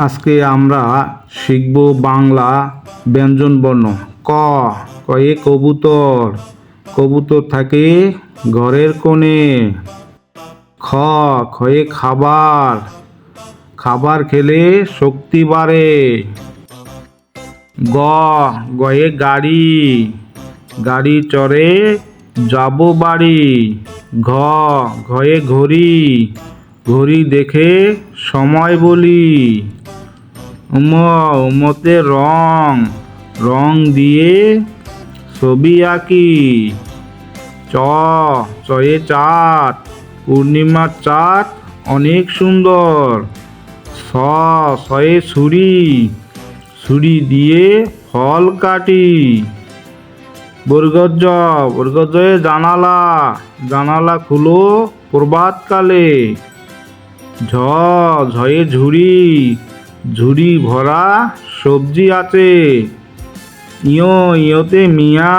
আজকে আমরা শিখব বাংলা ব্যঞ্জন বর্ণ। ক, কয়ে কবুতর। কবুতর থাকে ঘরের কোণে। খ খয়ে খাবার। খাবার খেলে শক্তি বাড়ে। গ, গয়ে গাড়ি। গাড়ি চড়ে যাব বাড়ি। ঘ, ঘয়ে ঘড়ি। ঘড়ি দেখে সময় বলি। উম উমতে রং। রং দিয়ে ছবি আঁকি। চ চয়ে চাঁদ। পূর্ণিমার চাঁদ অনেক সুন্দর। স শয়ে ছুরি। ছুরি দিয়ে ফল কাটি। বর্গজ বর্গজয়ে জানালা। জানালা খুলো প্রভাতকালে। ঝ, ঝয়ে ঝুড়ি। ঝুড়ি ভরা সবজি আছে। ইয়, ইয়তে মিয়া।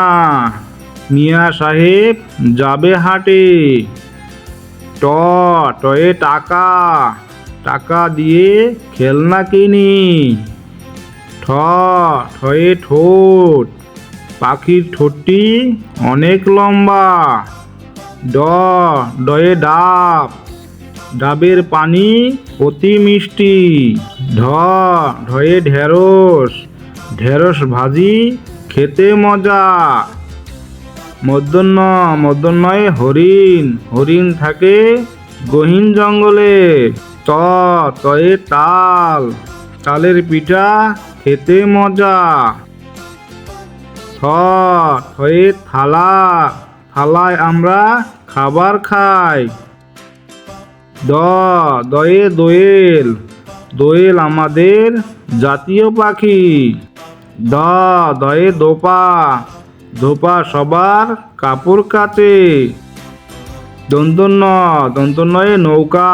মিয়া সাহেব যাবে হাটে। ট, টয়ে টাকা। টাকা দিয়ে খেলনা কিনি। ঠ ঠয়ে ঠোঁট। পাখির ঠোঁটটি অনেক লম্বা। ড, ডয়ে ডাব। ডাবের পানি অতি মিষ্টি। ঢ, ঢয়ে ঢেঁড়স। ঢেঁড়স ভাজি, খেতে মজা। মধ্যাহ্ন, মধ্যাহ্নয় হরিণ। হরিণ থাকে গহীন জঙ্গলে। ত, তয়ে তাল। তালের পিঠা খেতে মজা। থ থয়ে থালা। থালায় আমরা খাবার খাই। দ, দয়ে দোয়েল দোয়েল আমাদের জাতীয় পাখি। দ, দয়ে দোপা ধোপা সবার কাপড় কাচে দন্তন্য দন্তন্নয়ে নৌকা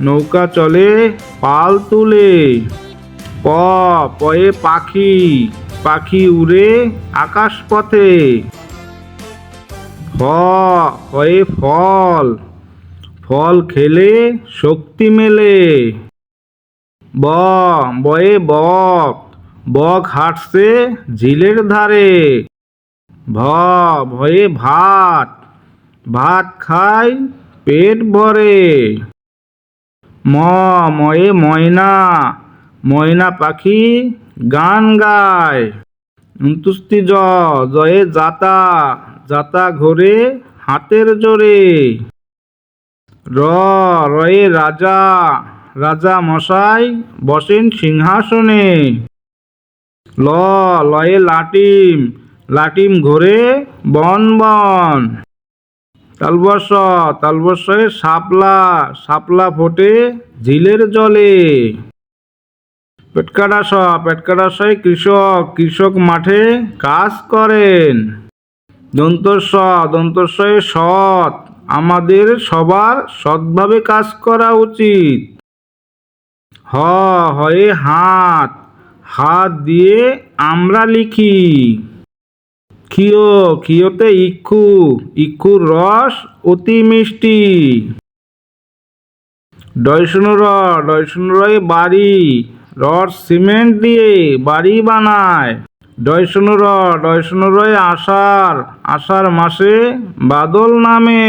নৌকা চলে পাল তুলে। প, পয়ে পাখি পাখি উড়ে আকাশ পথে ফ ফয়ে ফল ফল খেলে শক্তি মেলে। ব, বয়ে বক বক হাঁটছে ঝিলের ধারে। ভ, ভয়ে ভাত ভাত খাই পেট ভরে। ম, ময়ে ময়না ময়না পাখি গান গায়। উনতুস্তি জ, জয়ে জাতা জাতা ঘোরে হাতের জোরে। র, রয়ে রাজা। রাজা মশাই, বসেন সিংহাসনে। ল, লয়ে লাটিম। লাটিম ঘোরে বন বন। তালবর্ষ তালবর্ষে শাপলা। শাপলা ফোটে ঝিলের জলে। পেটকাটাস পেটকাটাশয় কৃষক কৃষক মাঠে কাজ করেন। দন্তস্ব দন্তস্বয়ে সৎ। আমাদের সবার সৎভাবে কাজ করা উচিত। হ হয়ে হাত। হাত দিয়ে আমরা লিখি। ক্ষিয়, ক্ষিয়তে ইক্ষু। ইক্ষুর রস অতি মিষ্টি। ডয়শনুর ডয়শনুরয়ে বাড়ি। রড সিমেন্ট দিয়ে বাড়ি বানায়। ডয়শনুর ডয়শনুরয়ে আষাঢ় আষাঢ় মাসে বাদল নামে।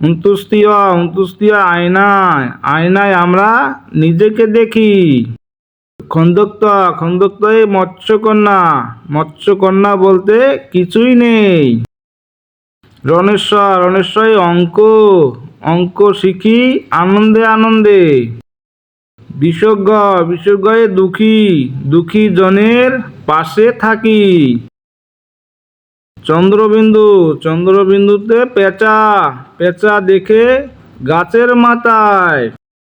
উনতুস্তিয়া উনতুস্তিয়া আয়নায় আয়নায় আমরা নিজেকে দেখি। খন্দক্ত খন্দক্তয়ে মৎস্যকন্যা মৎস্যকন্যা বলতে কিছুই নেই। রণেশ্বর রণেশ্বরে অঙ্ক অঙ্ক শিখি আনন্দে আনন্দে। বিসর্গ বিসর্গয়ে দুঃখী দুঃখী জনের পাশে থাকি। চন্দ্রবিন্দু চন্দ্রবিন্দুতে পেঁচা পেঁচা দেখে গাছের মাথায়।